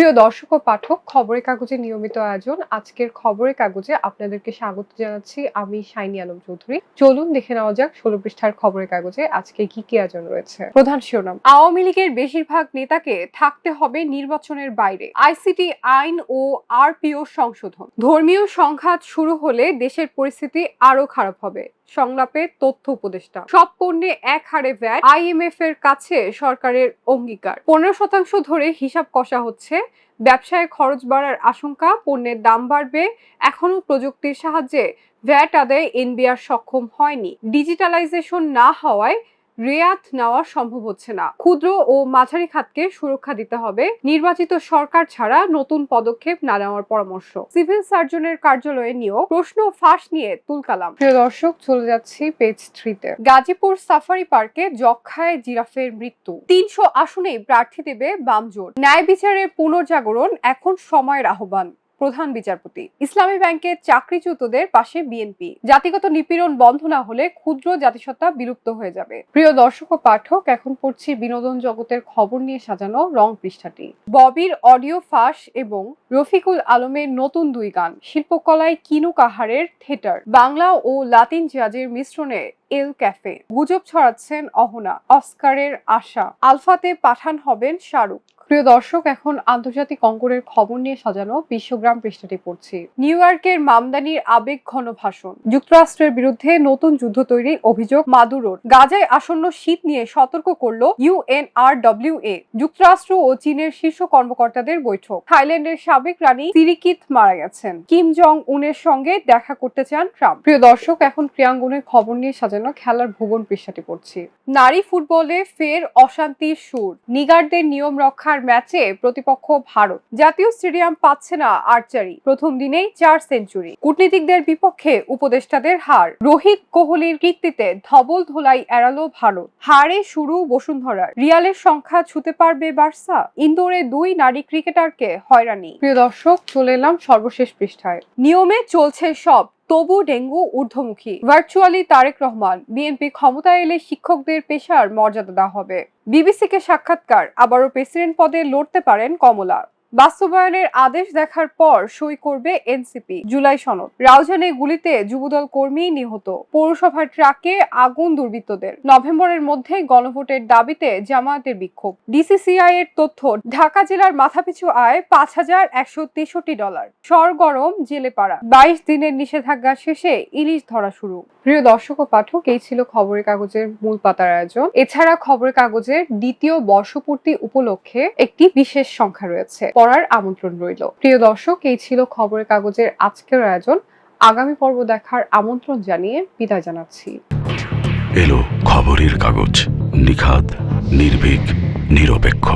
প্রিয় দর্শক ও পাঠক, খবরের কাগজের নিয়মিত আয়োজন। আজকের খবরের কাগজে আপনাদেরকে স্বাগত জানাচ্ছি। আমি শাইনি আলম চৌধুরী। চলুন দেখে নেওয়া যাক ষোলো পৃষ্ঠার খবরের কাগজে আজকে কি কি আয়োজন রয়েছে। প্রধান শিরোনাম, আওয়ামী লীগের বেশিরভাগ নেতাকে থাকতে হবে নির্বাচনের বাইরে। আইসিটি আইন ও আরপিও সংশোধন। ধর্মীয় সংঘাত শুরু হলে দেশের পরিস্থিতি আরও খারাপ হবে। সংলাপে তথ্য উপদেষ্টা। সব পণ্যে এক হারে ভ্যাট আইএমএফ এর কাছে সরকারের অঙ্গীকার। পনেরো শতাংশ ধরে হিসাব কষা হচ্ছে ব্যবসায় খরচ বাড়ার আশঙ্কা, পণ্যের দাম বাড়বে। এখনও প্রযুক্তির সাহায্যে ভ্যাট আদায় এনবিআর সক্ষম হয়নি। ডিজিটালাইজেশন না হওয়ায় রেয়াত নেওয়া সম্ভব হচ্ছে না। ক্ষুদ্র ও মাঝারি খাতকে সুরক্ষা দিতে হবে। নির্বাচিত সরকার ছাড়া নতুন পদক্ষেপ না নেওয়ার পরামর্শ। সিভিল সার্জনের কার্যালয়ে নিয়োগ। প্রশ্ন ফাঁস নিয়ে তুলকালাম। প্রিয় দর্শক, চলে যাচ্ছি পেজ থ্রিতে গাজীপুর সাফারি পার্কে যক্ষায় জিরাফের মৃত্যু। তিনশো আসনেই প্রার্থী দেবে বাম জোট ন্যায় বিচারের পুনর্জাগরণ এখন সময়ের আহ্বান। প্রধান বিচারপতি। ইসলামী ব্যাংকের চাকরিচ্যুতদের পাশে বিএনপি। জাতিগত নিপীড়ন বন্ধ না হলে ক্ষুদ্র জাতিসত্তা বিলুপ্ত হয়ে যাবে। প্রিয় দর্শক ও পাঠক, এখন পড়ছি বিনোদন জগতের খবর নিয়ে সাজানো রং পৃষ্ঠাটি। ববির অডিও ফাঁস এবং রফিকুল আলমের নতুন দুই গান। শিল্পকলায় কিনু কাহারের থিয়েটার। বাংলা ও লাতিন জাজের মিশ্রণে এল ক্যাফে। গুজব ছড়াচ্ছেন অহনা। অস্কারের আশা। আলফাতে পাঠান হবেন শাহরুখ। প্রিয় দর্শক, এখন আন্তর্জাতিক অঙ্কনের খবর নিয়ে সাজানো বিশ্বগ্রাম পৃষ্ঠাটি পড়ছি। নিউ ইয়র্কের মামদানির আবেগ ঘন ভাষণ। যুক্তরাষ্ট্রের বিরুদ্ধে নতুন যুদ্ধ তৈরির অভিযোগ মাদুরোর। গাজায় আসন্ন শীত নিয়ে সতর্ক করল ইউএনআরডব্লিউএ যুক্তরাষ্ট্র ও চীনের শীর্ষ কর্মকর্তাদের বৈঠক। থাইল্যান্ডের সাবেক রানী সিরিকিত মারা গেছেন। কিম জং উনের সঙ্গে দেখা করতে চান ট্রাম্প। প্রিয় দর্শক, এখন ক্রিয়াঙ্গনের খবর নিয়ে সাজানো খেলার ভুবন পৃষ্ঠাটি পড়ছি। নারী ফুটবলে ফের অশান্তির সুর। নিগারদের নিয়ম রক্ষার ম্যাচে প্রতিপক্ষ ভারত। জাতীয় স্টেডিয়াম পাচ্ছে না আর্চারি। প্রথম দিনেই চার সেঞ্চুরি। কূটনীতিকদের বিপক্ষে উপদেষ্টাদের হার। রোহিত কোহলির কীর্তিতে ধবল ধোলাই এড়ালো ভারত। হারে শুরু বসুন্ধরার। রিয়ালের সংখ্যা ছুতে পারবে বার্সা। ইন্দোরে দুই নারী ক্রিকেটারকে হয়রানি। প্রিয় দর্শক, চলে এলাম সর্বশেষ পৃষ্ঠায়। নিয়মে চলছে সব। তবু ডেঙ্গু ঊর্ধ্বমুখী। ভার্চুয়ালি তারেক রহমান বিএনপি ক্ষমতায় এলে শিক্ষকদের পেশার মর্যাদা দেওয়া হবে। বিবিসিকে সাক্ষাৎকার, আবারও প্রেসিডেন্ট পদে লড়তে পারেন কমলা। বাস্তবায়নের আদেশ দেখার পর সই করবে এনসিপি। জুলাই সনদ। রাউজানে গুলিতে যুবদল কর্মী নিহত। পৌরসভার ট্রাকে আগুন দুর্বৃত্তদের। নভেম্বরের মধ্যে গণভোটের দাবিতে জামায়াতের বিক্ষোভ। ডিসিসিআই এর তথ্য, ঢাকা জেলার মাথাপিছু আয় পাঁচ হাজার একশো তেষট্টি ডলার। সরগরম জেলে পাড়া বাইশ দিনের নিষেধাজ্ঞা শেষে ইলিশ ধরা শুরু। প্রিয় দর্শক ও পাঠক, এই ছিল খবরের কাগজের মূল পাতার আয়োজন। এছাড়া খবরের কাগজের দ্বিতীয় বর্ষপূর্তি উপলক্ষে একটি বিশেষ সংখ্যা রয়েছে। পড়ার আমন্ত্রণ রইল। প্রিয় দর্শক, এই ছিল খবরের কাগজের আজকের আয়োজন। আগামী পর্ব দেখার আমন্ত্রণ জানিয়ে বিদায় জানাচ্ছি। এলো খবরের কাগজ, নিখাদ, নির্ভীক, নিরপেক্ষ।